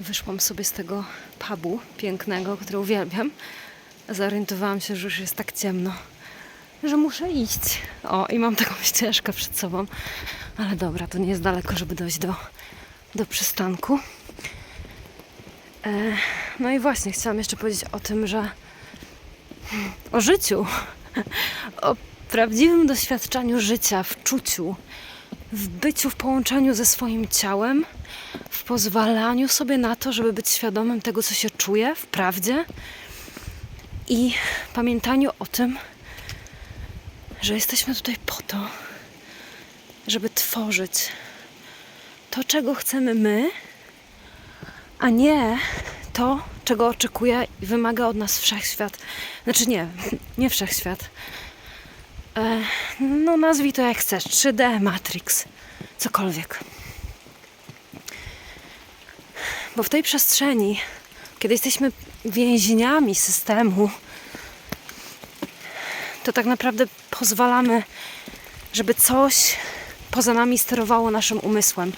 Wyszłam sobie z tego pubu pięknego, który uwielbiam. Zorientowałam się, że już jest tak ciemno, że muszę iść. O, i mam taką ścieżkę przed sobą. Ale dobra, to nie jest daleko, żeby dojść do, do przystanku. E, no i właśnie, chciałam jeszcze powiedzieć o tym, że o życiu, o prawdziwym doświadczaniu życia, w czuciu, w byciu, w połączeniu ze swoim ciałem, w pozwalaniu sobie na to, żeby być świadomym tego, co się czuje w prawdzie i pamiętaniu o tym, że jesteśmy tutaj po to, żeby tworzyć to, czego chcemy my, a nie to, czego oczekuje i wymaga od nas wszechświat. Znaczy nie, nie wszechświat. E, no nazwij to jak chcesz. 3D, Matrix, cokolwiek. Bo w tej przestrzeni, kiedy jesteśmy więźniami systemu, to tak naprawdę pozwalamy, żeby coś poza nami sterowało naszym umysłem.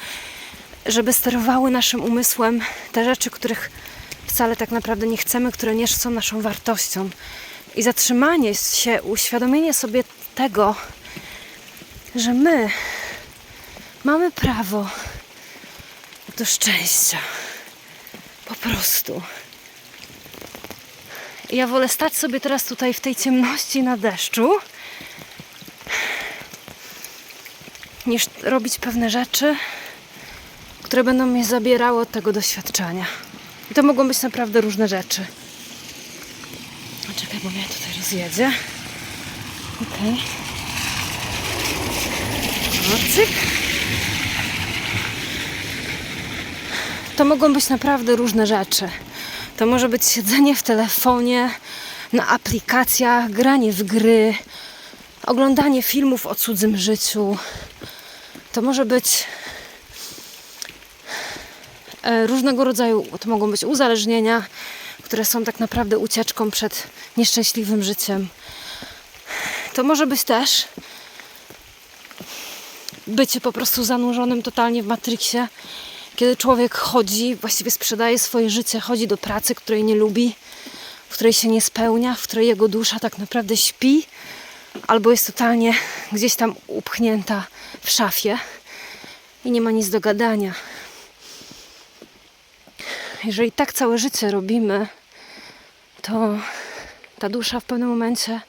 Żeby sterowały naszym umysłem te rzeczy, których wcale tak naprawdę nie chcemy, które nie są naszą wartością. I zatrzymanie się, uświadomienie sobie tego, że my mamy prawo do szczęścia. Po prostu. Ja wolę stać sobie teraz tutaj w tej ciemności na deszczu, niż robić pewne rzeczy, które będą mnie zabierały od tego doświadczenia. I to mogą być naprawdę różne rzeczy. Czekaj, bo mnie tutaj rozjedzie. Okej. O, cyk. To mogą być naprawdę różne rzeczy. To może być siedzenie w telefonie, na aplikacjach, granie w gry, oglądanie filmów o cudzym życiu. To może być e, różnego rodzaju, to mogą być uzależnienia, które są tak naprawdę ucieczką przed nieszczęśliwym życiem. To może być też bycie po prostu zanurzonym totalnie w Matrixie, kiedy człowiek chodzi, właściwie sprzedaje swoje życie, chodzi do pracy, której nie lubi, w której się nie spełnia, w której jego dusza tak naprawdę śpi, albo jest totalnie gdzieś tam upchnięta w szafie i nie ma nic do gadania. Jeżeli tak całe życie robimy, to ta dusza w pewnym momencie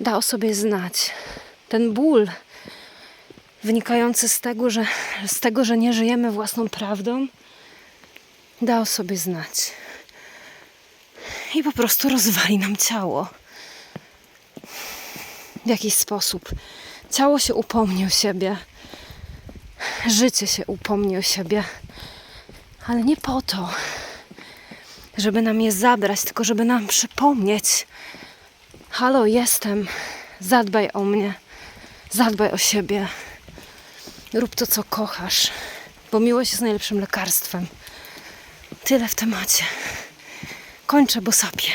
da o sobie znać. Ten ból wynikający z tego, że, z tego, że nie żyjemy własną prawdą, da o sobie znać. I po prostu rozwali nam ciało. W jakiś sposób. Ciało się upomni o siebie. Życie się upomni o siebie. Ale nie po to, żeby nam je zabrać, tylko żeby nam przypomnieć: Halo, jestem, zadbaj o mnie, zadbaj o siebie. Rób to, co kochasz, bo miłość jest najlepszym lekarstwem. Tyle w temacie. Kończę, bo sapię.